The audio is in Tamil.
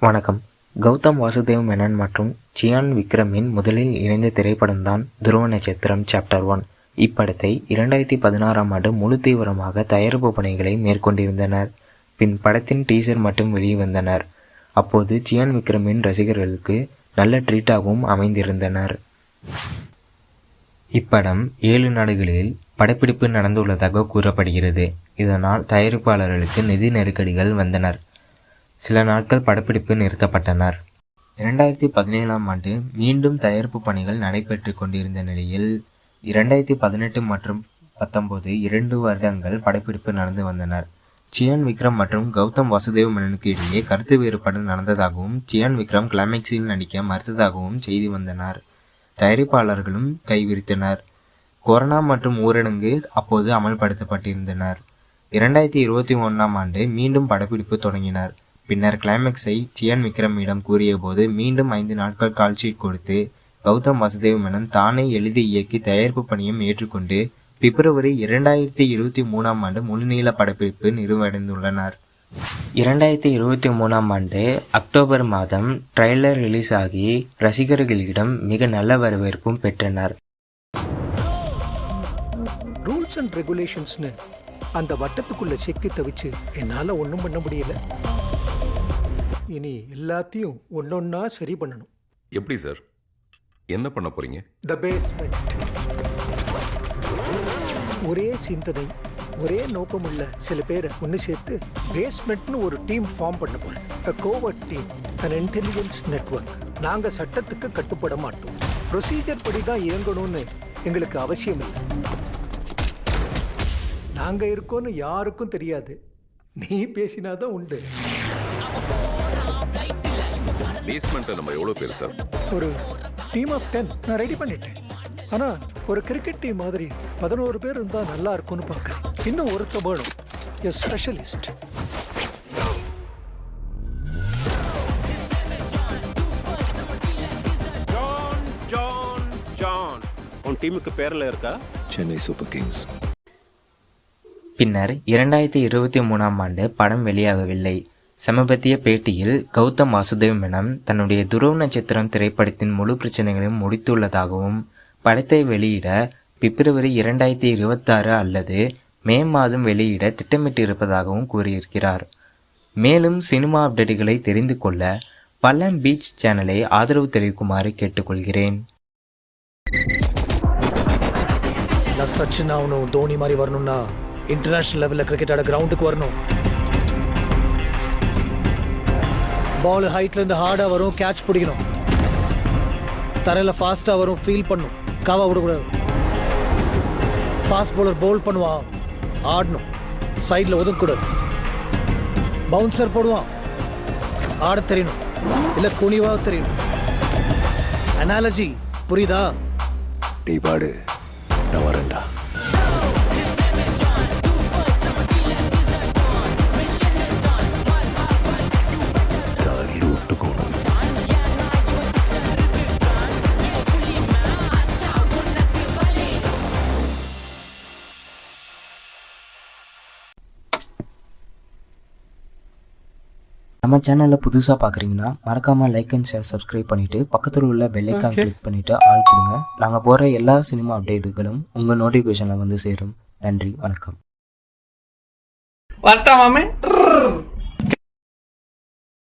வணக்கம். கௌதம் வாசுதேவ் மேனன் மற்றும் சியான் விக்ரமின் முதலில் இணைந்த திரைப்படம்தான் துருவ நட்சத்திரம் சாப்டர் ஒன் இப்படத்தை இரண்டாயிரத்தி பதினாறாம் ஆண்டு முழு தீவிரமாக தயாரிப்பு பணிகளை மேற்கொண்டிருந்தனர். பின் படத்தின் டீசர் மட்டும் வெளிவந்தனர். அப்போது சியான் விக்ரமின் ரசிகர்களுக்கு நல்ல ட்ரீட்டாகவும் அமைந்திருந்தனர். இப்படம் ஏழு நாடுகளில் படப்பிடிப்பு நடந்துள்ளதாக கூறப்படுகிறது. இதனால் தயாரிப்பாளர்களுக்கு நிதி நெருக்கடிகள் வந்தனர். சில நாட்கள் படப்பிடிப்பு நிறுத்தப்பட்டனர். இரண்டாயிரத்தி பதினேழாம் ஆண்டு மீண்டும் தயாரிப்பு பணிகள் நடைபெற்று கொண்டிருந்த நிலையில் இரண்டாயிரத்தி பதினெட்டு மற்றும் பத்தொம்போது இரண்டு வருடங்கள் படப்பிடிப்பு நடந்து வந்தனர். சியான் விக்ரம் மற்றும் கௌதம் வாசுதேவ் மேனனுக்கு இடையே கருத்து வேறுபாடு நடந்ததாகவும் சியான் விக்ரம் கிளைமேக்ஸில் நடிக்க மறுத்ததாகவும் செய்தி வந்தனர். தயாரிப்பாளர்களும் கைவிரித்தனர். கொரோனா மற்றும் ஊரடங்கு அப்போது அமல்படுத்தப்பட்டிருந்தனர். இரண்டாயிரத்தி இருபத்தி ஒன்றாம் ஆண்டு மீண்டும் படப்பிடிப்பு தொடங்கினர். பின்னர் கிளைமேக்ஸை சியான் விக்ரமிடம் கூறியபோது மீண்டும் ஐந்து நாட்கள் கால்ஷீட் கொடுத்து கௌதம் வாசுதேவ் மேனன் தானே எழுதி இயக்கி தயாரிப்பு பணியும் ஏற்றுக்கொண்டு பிப்ரவரி இரண்டாயிரத்தி இருபத்தி மூணாம் ஆண்டு முழுநீள படப்பிடிப்பு நிறைவடைந்துள்ளனர். இரண்டாயிரத்தி இருபத்தி மூணாம் ஆண்டு அக்டோபர் மாதம் ட்ரெய்லர் ரிலீஸ் ஆகி ரசிகர்களிடம் மிக நல்ல வரவேற்பும் பெற்றனர். ரூல்ஸ் அண்ட் ரெகுலேஷன்ஸ்னு அந்த வட்டத்துக்குள்ள சிக்கி தவிச்சு என்னால ஒன்றும் பண்ண முடியல. இனி எல்லாத்தையும் ஒன்னொன்னா சரி பண்ணணும். எப்படி சார்? என்ன பண்ண போறீங்க? த பேஸ்மெண்ட் ஒரே சிந்தனை ஒரே நோக்கமுள்ள சில பேரை ஒன்று சேர்த்து பேஸ்மெண்ட்னு ஒரு டீம் ஃபார்ம் பண்ண போறேன். A covert team an intelligence network நாங்கள் சட்டத்துக்கு கட்டுப்பட மாட்டோம். ப்ரொசீஜர் படி தான் இயங்கணும்னு எங்களுக்கு அவசியம் இல்லை. நாங்கள் இருக்கோன்னு யாருக்கும் தெரியாது. நீ பேசினாதான் உண்டு. பேஸ்மெண்ட்ல நம்ம எவ்வளவு பேர் சார்? ஒரு டீம் ஆஃப் டென் நான் ரெடி பண்ணிட்டேன். ஆனா ஒரு கிரிக்கெட் டீம் மாதிரி பதினோரு பேர் இருந்தா நல்லா இருக்கும்னு பார்க்கறேன். இன்னும் ஒருத்த வேணும். A specialist John John John உன் டீமுக்கு பேர்ல இருக்கா? Chennai Super Kings. பின்னர் இரண்டாயிரத்தி இருபத்தி மூணாம் ஆண்டு படம் வெளியாகவில்லை. சமீபத்திய பேட்டியில் கௌதம் வாசுதேவ் மேனம் தன்னுடைய துருவ நட்சத்திரம் திரைப்படத்தின் முழு பிரச்சனைகளையும் முடித்துள்ளதாகவும் படத்தை வெளியிட பிப்ரவரி இரண்டாயிரத்தி இருபத்தாறு அல்லது மே மாதம் வெளியிட திட்டமிட்டிருப்பதாகவும் கூறியிருக்கிறார். மேலும் சினிமா அப்டேட்டுகளை தெரிந்து கொள்ள பல்லம் பீச் சேனலை ஆதரவு தெரிவிக்குமாறு கேட்டுக்கொள்கிறேன். நான் சச்சின் ஆகணும் தோனி மாதிரி வரணும்னா இன்டர்நேஷனல் லெவலில் கிரிக்கெட் ஆட கிரவுண்டுக்கு வரணும். பால் ஹைட்ல இருந்து ஹார்டாக வரும் கேட்ச் பிடிக்கணும். தரையில் ஃபாஸ்ட்டாக வரும் ஃபீல் பண்ணும். காவா விடக்கூடாது. ஃபாஸ்ட் பவுலர் பவுல் பண்ணுவான். ஆடணும். சைடில் ஒதுக்கக்கூடாது. பவுன்சர் போடுவான். ஆட தெரியணும். இல்லை குனிவாக தெரியணும். அனாலஜி புரியுதா? டீ பாடு. நான் வரேன்டா. நம்ம சேனலில் புதுசாக பார்க்குறீங்கன்னா மறக்காமல் லைக் அண்ட் ஷேர் சப்ஸ்கிரைப் பண்ணிவிட்டு பக்கத்தில் உள்ள பெல் ஐக்கான் கிளிக் பண்ணிவிட்டு ஆள் கொடுங்க நாங்கள் போகிற எல்லா சினிமா அப்டேட்டுகளும் உங்கள் நோட்டிஃபிகேஷனில் வந்து சேரும். நன்றி வணக்கம். வரட்டா மாமே.